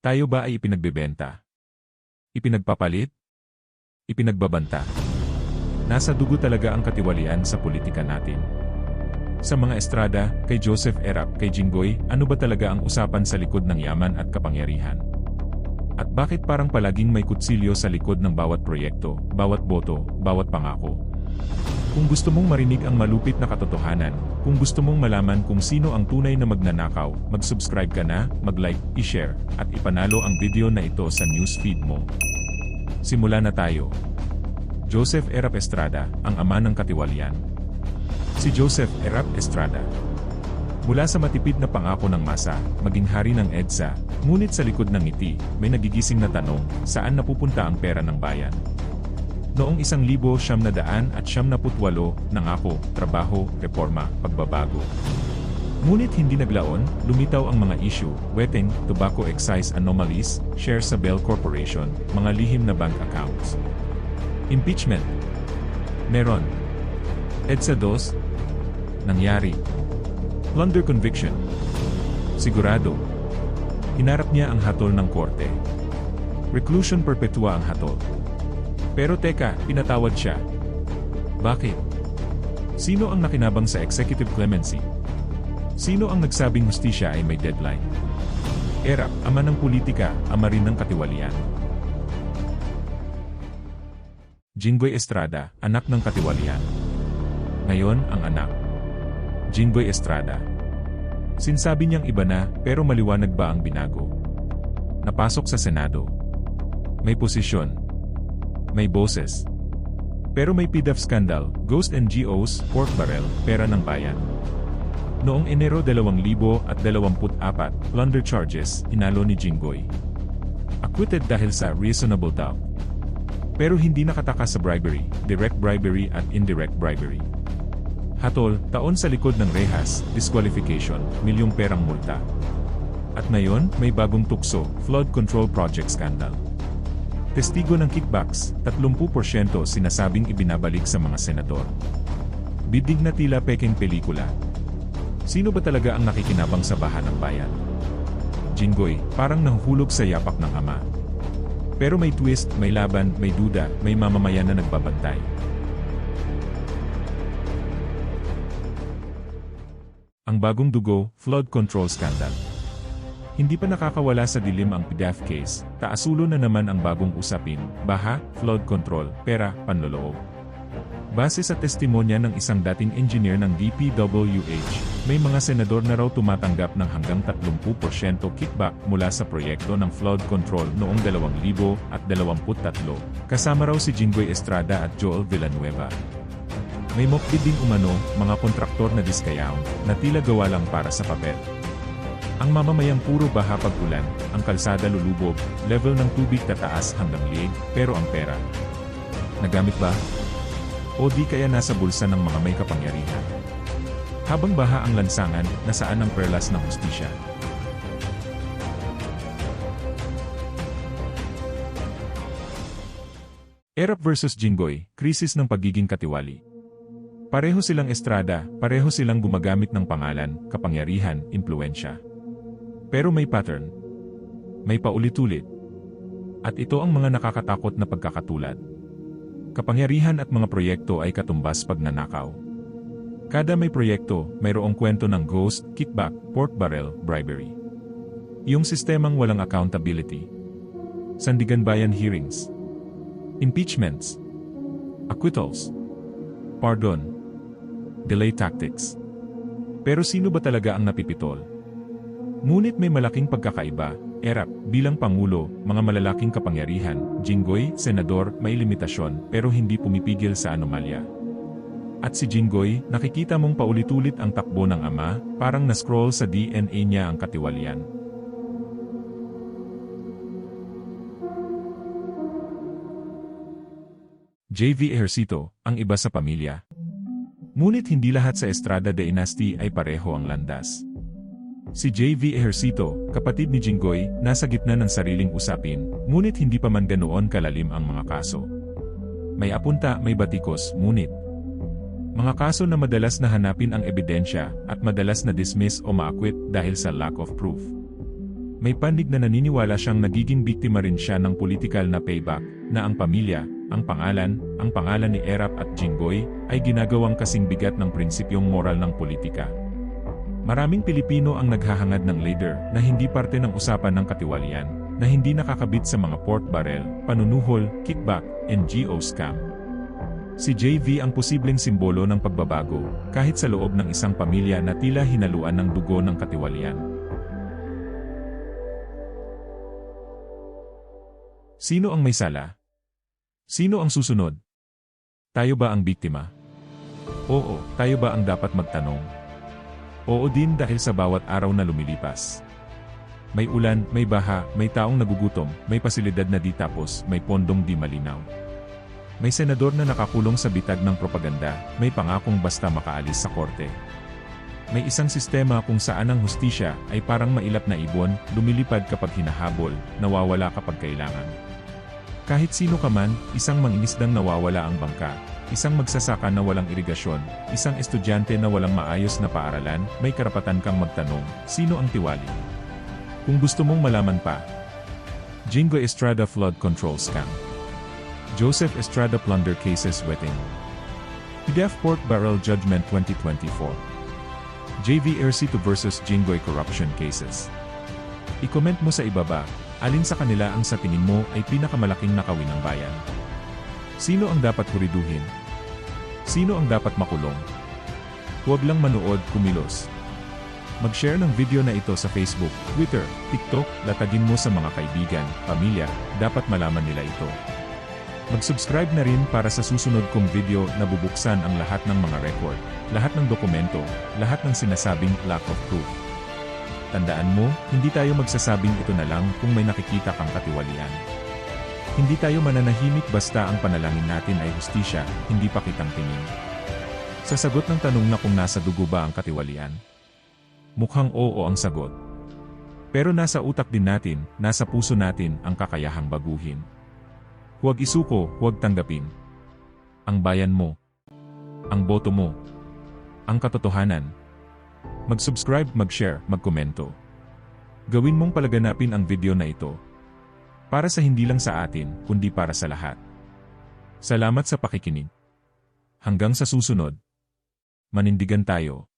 Tayo ba ay ipinagbebenta? Ipinagpapalit? Ipinagbabanta? Nasa dugo talaga ang katiwalian sa politika natin. Sa mga estrada, kay Joseph Erap, kay Jinggoy, ano ba talaga ang usapan sa likod ng yaman at kapangyarihan? At bakit parang palaging may kutsilyo sa likod ng bawat proyekto, bawat boto, bawat pangako? Kung gusto mong marinig ang malupit na katotohanan, kung gusto mong malaman kung sino ang tunay na magnanakaw, mag-subscribe ka na, mag-like, i-share, at ipanalo ang video na ito sa newsfeed mo. Simula na tayo. Joseph Erap Estrada, ang ama ng katiwalian. Si Joseph Erap Estrada. Mula sa matipid na pangako ng masa, maging hari ng EDSA, ngunit sa likod ng ngiti, may nagigising na tanong, saan napupunta ang pera ng bayan? Noong isang libo siyam na daan at siyam na putwalo, nangako, trabaho, reforma, pagbabago. Ngunit hindi naglaon, lumitaw ang mga issue, wetting, tobacco excise anomalies, shares sa Bell Corporation, mga lihim na bank accounts. Impeachment. Meron. EDSA 2, nangyari. Plunder conviction. Sigurado. Hinarap niya ang hatol ng korte. Reclusion perpetua ang hatol. Pero teka, pinatawad siya. Bakit? Sino ang nakinabang sa executive clemency? Sino ang nagsabing hustisya ay may deadline? Erap, ama ng politika, ama rin ng katiwalian. Jinggoy Estrada, anak ng katiwalian. Ngayon, ang anak. Jinggoy Estrada. Sinsabi niyang iba na, pero maliwanag ba ang binago? Napasok sa Senado. May posisyon. May boses. Pero may PDAF scandal, ghost NGOs, pork barrel, pera ng bayan. Noong Enero 2024, plunder charges, inalo ni Jinggoy. Acquitted dahil sa reasonable doubt. Pero hindi nakataka sa bribery, direct bribery at indirect bribery. Hatol, taon sa likod ng rehas, disqualification, milyong perang multa. At ngayon, may bagong tukso, flood control project scandal. Testigo ng kickbacks, 30% sinasabing ibinabalik sa mga senador. Bidig na tila peking pelikula. Sino ba talaga ang nakikinabang sa bahan ng bayan? Jinggoy, parang nahuhulog sa yapak ng ama. Pero may twist, may laban, may duda, may mamamayan na nagbabantay. Ang bagong dugo, flood control scandal. Hindi pa nakakawala sa dilim ang PDAF case, taasulo na naman ang bagong usapin, baha, flood control, pera, panloloob. Base sa testimonya ng isang dating engineer ng DPWH, may mga senador na raw tumatanggap ng hanggang 30% kickback mula sa proyekto ng flood control noong 2023, kasama raw si Jinggoy Estrada at Joel Villanueva. May mokbid din umano, mga kontraktor na diskayaw, na tila gawa lang para sa papel. Ang mamamayang puro baha pag ulan, ang kalsada lulubog, level ng tubig tataas hanggang liig, pero ang pera. Nagamit ba? O di kaya nasa bulsa ng mga may kapangyarihan? Habang baha ang lansangan, nasaan ang perlas ng hustisya? Erap versus Jinggoy, krisis ng pagiging katiwali. Pareho silang estrada, pareho silang gumagamit ng pangalan, kapangyarihan, impluensya. Pero may pattern. May paulit-ulit. At ito ang mga nakakatakot na pagkakatulad. Kapangyarihan at mga proyekto ay katumbas pag nanakaw. Kada may proyekto, mayroong kwento ng ghost, kickback, pork barrel, bribery. Yung sistemang walang accountability. Sandigan Bayan hearings. Impeachments. Acquittals. Pardon. Delay tactics. Pero sino ba talaga ang napipitol? Ngunit may malaking pagkakaiba, Erap, bilang Pangulo, mga malalaking kapangyarihan, Jinggoy, Senador, may limitasyon pero hindi pumipigil sa anomalya. At si Jinggoy, nakikita mong paulit-ulit ang takbo ng ama, parang na-scroll sa DNA niya ang katiwalian. JV Ejercito, ang iba sa pamilya. Ngunit hindi lahat sa Estrada Dynasty ay pareho ang landas. Si JV Ejercito, kapatid ni Jinggoy, nasa gitna ng sariling usapin, ngunit hindi pa man ganoon kalalim ang mga kaso. May apunta, may batikos, ngunit. Mga kaso na madalas na hanapin ang ebidensya at madalas na dismiss o maakwit dahil sa lack of proof. May panig na naniniwala siyang nagiging biktima rin siya ng political na payback, na ang pamilya, ang pangalan, ang pangalan ni Erap at Jinggoy, ay ginagawang kasing bigat ng prinsipyong moral ng politika. Maraming Pilipino ang naghahangad ng leader na hindi parte ng usapan ng katiwalian, na hindi nakakabit sa mga pork barrel, panunuhol, kickback, NGO scam. Si JV ang posibleng simbolo ng pagbabago, kahit sa loob ng isang pamilya na tila hinaluan ng dugo ng katiwalian. Sino ang may sala? Sino ang susunod? Tayo ba ang biktima? Oo, tayo ba ang dapat magtanong? Oo din dahil sa bawat araw na lumilipas. May ulan, may baha, may taong nagugutom, may pasilidad na di tapos, may pondong di malinaw. May senador na nakakulong sa bitag ng propaganda, may pangakong basta makaalis sa korte. May isang sistema kung saan ang hustisya ay parang mailap na ibon, lumilipad kapag hinahabol, nawawala kapag kailangan. Kahit sino ka man, isang mangingisdang nawawala ang bangka, isang magsasaka na walang irigasyon, isang estudyante na walang maayos na paaralan, may karapatan kang magtanong, sino ang tiwali? Kung gusto mong malaman pa, Jingo Estrada Flood Control Scam Joseph Estrada Plunder Cases Wetting PDF Pork Barrel Judgment 2024 JV Ercito vs. Jingoy Corruption Cases I-comment mo sa ibaba, alin sa kanila ang sa tingin mo ay pinakamalaking nakawin ng bayan? Sino ang dapat huriduhin? Sino ang dapat makulong? Huwag lang manood, kumilos. Mag-share ng video na ito sa Facebook, Twitter, TikTok, latagin mo sa mga kaibigan, pamilya, dapat malaman nila ito. Mag-subscribe na rin para sa susunod kong video na bubuksan ang lahat ng mga record, lahat ng dokumento, lahat ng sinasabing lack of proof. Tandaan mo, hindi tayo magsasabing ito na lang kung may nakikita kang katiwalian. Hindi tayo mananahimik basta ang panalangin natin ay hustisya, hindi pa kitang tingin. Sa sagot ng tanong na kung nasa dugo ba ang katiwalian, mukhang oo ang sagot. Pero nasa utak din natin, nasa puso natin ang kakayahang baguhin. Huwag isuko, huwag tanggapin. Ang bayan mo. Ang boto mo. Ang katotohanan. Mag-subscribe, mag-share, magkomento. Gawin mong palaganapin ang video na ito. Para sa hindi lang sa atin, kundi para sa lahat. Salamat sa pakikinig. Hanggang sa susunod. Manindigan tayo.